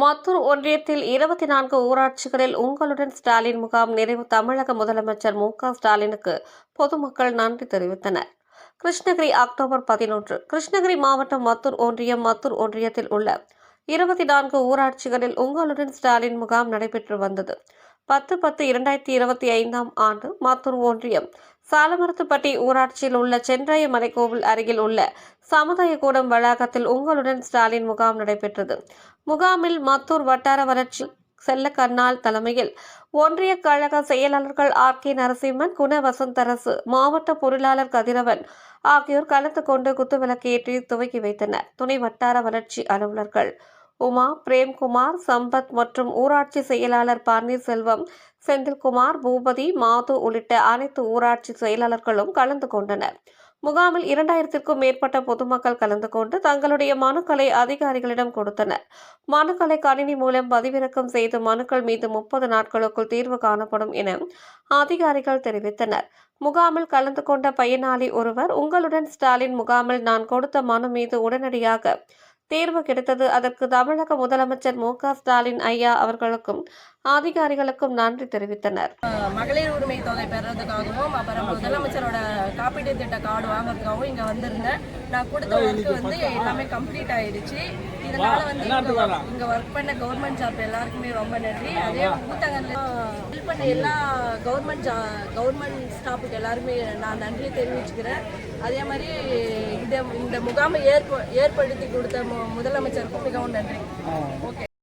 மத்தூர் ஒன்றியத்தில் இருபத்தி நான்கு ஊராட்சிகளில் உங்களுடன் ஸ்டாலின் முகாம் நிறைவு தமிழக முதலமைச்சர் மு க ஸ்டாலினுக்கு பொதுமக்கள் நன்றி தெரிவித்தனர். கிருஷ்ணகிரி அக்டோபர் பதினொன்று. கிருஷ்ணகிரி மாவட்டம் மத்தூர் ஒன்றியம் மத்தூர் ஒன்றியத்தில் உள்ள இருபத்தி நான்கு ஊராட்சிகளில் உங்களுடன் ஸ்டாலின் முகாம் நடைபெற்று வந்தது. பத்து பத்து இரண்டாயிரத்தி இருபத்தி ஐந்தாம் ஆண்டு மத்தூர் ஒன்றியம் சாலமரத்துப்பட்டி ஊராட்சியில் உள்ள சென்றாய மலைக்கோவில் அருகில் உள்ள சமுதாய கூடம் வளாகத்தில் உங்களுடன் ஸ்டாலின் முகாம் நடைபெற்றது. முகாமில் மத்தூர் வட்டார வளர்ச்சி செல்ல கண்ணால் தலைமையில் ஒன்றிய கழக செயலாளர்கள் ஆர். கே. நரசிம்மன் குண வசந்தரசு மாவட்ட பொருளாளர் கதிரவன் ஆகியோர் கலந்து கொண்டு குத்துவிளக்கேற்றி துவக்கி வைத்தனர். துணை வட்டார வளர்ச்சி அலுவலர்கள் உமா பிரேம்குமார் சம்பத் மற்றும் ஊராட்சி செயலாளர் பன்னீர்செல்வம் செந்தில்குமார் பூபதி மாது உள்ளிட்ட அனைத்து ஊராட்சி செயலாளர்களும் கலந்து கொண்டனர். முகாமில் இரண்டாயிரத்திற்கும் மேற்பட்ட பொதுமக்கள் கலந்து கொண்டு தங்களுடைய மனுக்களை அதிகாரிகளிடம் கொடுத்தனர். மனுக்களை கணினி மூலம் பதிவிறக்கம் செய்து மனுக்கள் மீது முப்பது நாட்களுக்குள் தீர்வு காணப்படும் என அதிகாரிகள் தெரிவித்தனர். முகாமில் கலந்து கொண்ட பயனாளி ஒருவர் உங்களுடன் ஸ்டாலின் முகாமில் நான் கொடுத்த மனு மீது உடனடியாக தீர்வு கிடைத்தது. அதற்கு தமிழக முதலமைச்சர் மு க ஸ்டாலின் ஐயா அவர்களுக்கும் அதிகாரிகளுக்கும் நன்றி தெரிவித்தனர். மகளிர் உரிமை தொகை பெறதுக்காகவும் அப்புறம் முதலமைச்சரோட காப்பீட்டு திட்ட கார்டு வாங்குறதுக்காகவும் இங்க வந்திருந்தேன். நான் கொடுத்த ஒர்க் வந்து எல்லாமே கம்ப்ளீட் ஆயிடுச்சு. இதனால வந்து இங்க ஒர்க் பண்ண கவர்மெண்ட் ஜாப் எல்லாருக்குமே ரொம்ப நன்றி. அதே ஊத்தங்கல்ல ஹெல்ப் பண்ண எல்லா கவர்மெண்ட் ஜா கவர்மெண்ட் ஸ்டாஃபுக்கு எல்லாருமே நான் நன்றி தெரிவிச்சுக்கிறேன். அதே மாதிரி இந்த இந்த முகாமை ஏற்ப ஏற்படுத்தி கொடுத்த மு- முதலமைச்சருக்கும் மிகவும் நன்றி. ஓகே